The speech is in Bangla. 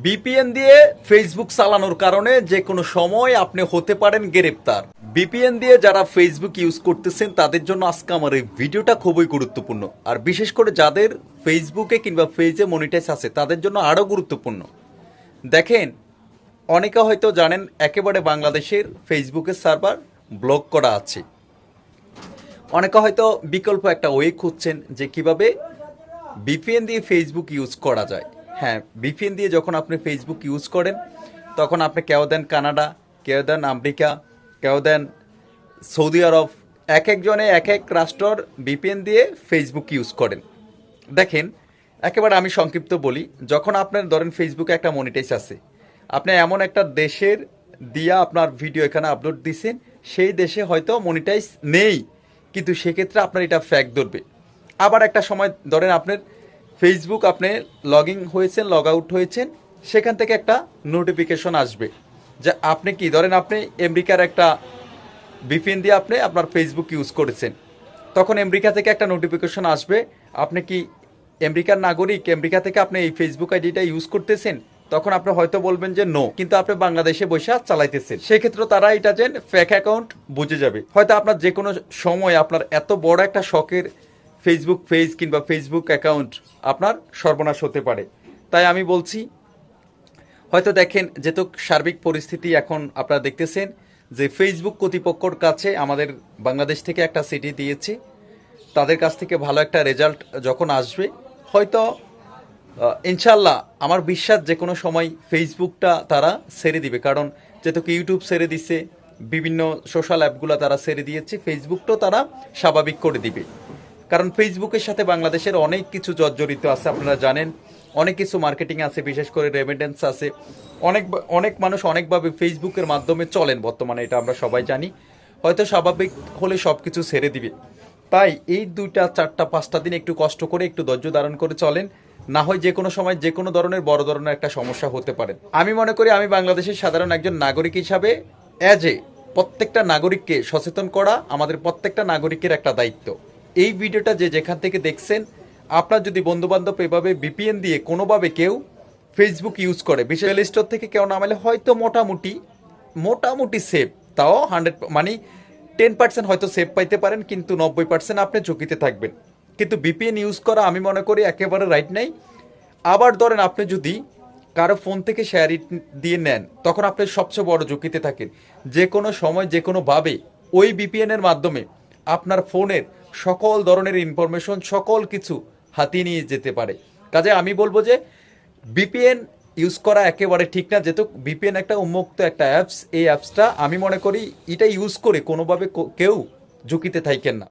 বিপিএন দিয়ে ফেসবুক চালানোর কারণে যে কোনো সময় আপনি হতে পারেন গ্রেপ্তার। বিপিএন দিয়ে যারা ফেসবুক ইউজ করতেছেন, তাদের জন্য আজকে আমার এই ভিডিওটা খুবই গুরুত্বপূর্ণ। আর বিশেষ করে যাদের ফেসবুকে কিংবা পেজে মনিটাইজ আছে, তাদের জন্য আরও গুরুত্বপূর্ণ। দেখেন, অনেকে হয়তো জানেন, একেবারে বাংলাদেশের ফেসবুকের সার্ভার ব্লক করা আছে। অনেকে হয়তো বিকল্প একটা ওয়ে খুঁজছেন যে কীভাবে বিপিএন দিয়ে ফেসবুক ইউজ করা যায়। হ্যাঁ বিপিএন দিয়ে যখন আপনি ফেসবুক ইউজ করেন, তখন আপনি কেউ দেন কানাডা, কেউ দেন আমেরিকা, কেউ দেন সৌদি আরব, এক একজনে এক এক রাষ্ট্রর বিপিএন দিয়ে ফেসবুক ইউজ করেন। দেখেন, একেবারে আমি সংক্ষিপ্ত বলি, যখন আপনার ধরেন ফেসবুকে একটা মনিটাইজ আছে, আপনি এমন একটা দেশের দিয়া আপনার ভিডিও এখানে আপলোড দিছেন, সেই দেশে হয়তো মনিটাইজ নেই, কিন্তু সেক্ষেত্রে আপনার এটা ফ্যাক ধরবে। আবার একটা সময় ধরেন আপনার ফেসবুক আপনি লগ ইন হয়েছেন, লগ আউট হয়েছেন, সেখান থেকে একটা নোটিফিকেশন আসবে। যে আপনি কি, ধরেন আপনি আমেরিকার একটা বিপিএন দিয়ে আপনি আপনার ফেসবুক ইউজ করেছেন। তখন আমেরিকা থেকে একটা নোটিফিকেশন আসবে, আপনি কি আমেরিকার নাগরিক? আমেরিকা থেকে আপনি এই ফেসবুক আইডিটা ইউজ করতেছেন? তখন আপনি হয়তো বলবেন যে নো কিন্তু আপনি বাংলাদেশে বসে চালাইতেছেন। সেক্ষেত্রে তারা এটা যে ফেক অ্যাকাউন্ট বুঝে যাবে। হয়তো আপনার যে কোনো সময় আপনার এত বড় একটা শখের ফেসবুক পেজ কিংবা ফেসবুক অ্যাকাউন্ট আপনার সর্বনাশ হতে পারে। তাই আমি বলছি, হয়তো দেখেন যেহেতু সার্বিক পরিস্থিতি এখন আপনারা দেখতেছেন যে ফেসবুক কর্তৃপক্ষর কাছে আমাদের বাংলাদেশ থেকে একটা সিটি দিয়েছে। তাদের কাছ থেকে ভালো একটা রেজাল্ট যখন আসবে, হয়তো ইনশাল্লাহ আমার বিশ্বাস যে কোনো সময় ফেসবুকটা তারা সেরে দিবে। কারণ যেহেতু ইউটিউব সেরে দিছে, বিভিন্ন সোশ্যাল অ্যাপগুলো তারা সেরে দিয়েছে ফেসবুকটাও তারা স্বাভাবিক করে দিবে। কারণ ফেসবুকের সাথে বাংলাদেশের অনেক কিছু জর্জরিত আছে, আপনারা জানেন। অনেক কিছু মার্কেটিং আছে, বিশেষ করে রেমিটেন্স আছে। অনেক অনেক মানুষ অনেকভাবে ফেসবুকের মাধ্যমে চলেন বর্তমানে, এটা আমরা সবাই জানি। হয়তো স্বাভাবিক হলে সব কিছু ছেড়ে দিবে। তাই এই দুইটা, চারটা, পাঁচটা দিন একটু কষ্ট করে, একটু ধৈর্য ধারণ করে চলেন। না হয় যে কোনো সময় যে কোনো ধরনের, বড় ধরনের একটা সমস্যা হতে পারে। আমি মনে করি আমি বাংলাদেশের সাধারণ একজন নাগরিক হিসাবে অ্যাজ এ প্রত্যেকটা নাগরিককে সচেতন করা আমাদের প্রত্যেকটা নাগরিকের একটা দায়িত্ব। এই ভিডিওটা যে যেখান থেকে দেখছেন, আপনার যদি বন্ধুবান্ধব এভাবে বিপিএন দিয়ে কোনোভাবে কেউ ফেসবুক ইউজ করে, বিশেষ স্টোর থেকে কেউ নামালে হয়তো মোটামুটি মোটামুটি সেফ তাও হান্ড্রেড মানে টেন পার্সেন্ট হয়তো সেফ পাইতে পারেন, কিন্তু নব্বই পার্সেন্ট আপনি ঝুঁকিতে থাকবেন। কিন্তু বিপিএন ইউজ করা আমি মনে করি একেবারে রাইট নাই। আবার ধরেন আপনি যদি কারও ফোন থেকে শেয়ার দিয়ে নেন, তখন আপনি সবচেয়ে বড় ঝুঁকিতে থাকেন। যে কোনো সময় যে কোনোভাবে ওই বিপিএনের মাধ্যমে আপনার ফোনের সকল ধরনের ইনফরমেশন সকল কিছু হাতিয়ে নিয়ে যেতে পারে। কাজে আমি বলব যে বিপিএন ইউজ করা একেবারে ঠিক না। যেহেতু বিপিএন একটা উন্মুক্ত একটা অ্যাপস এই অ্যাপসটা আমি মনে করি এটা ইউজ করে কোনোভাবে কেউ ঝুঁকিতে থাকেন না।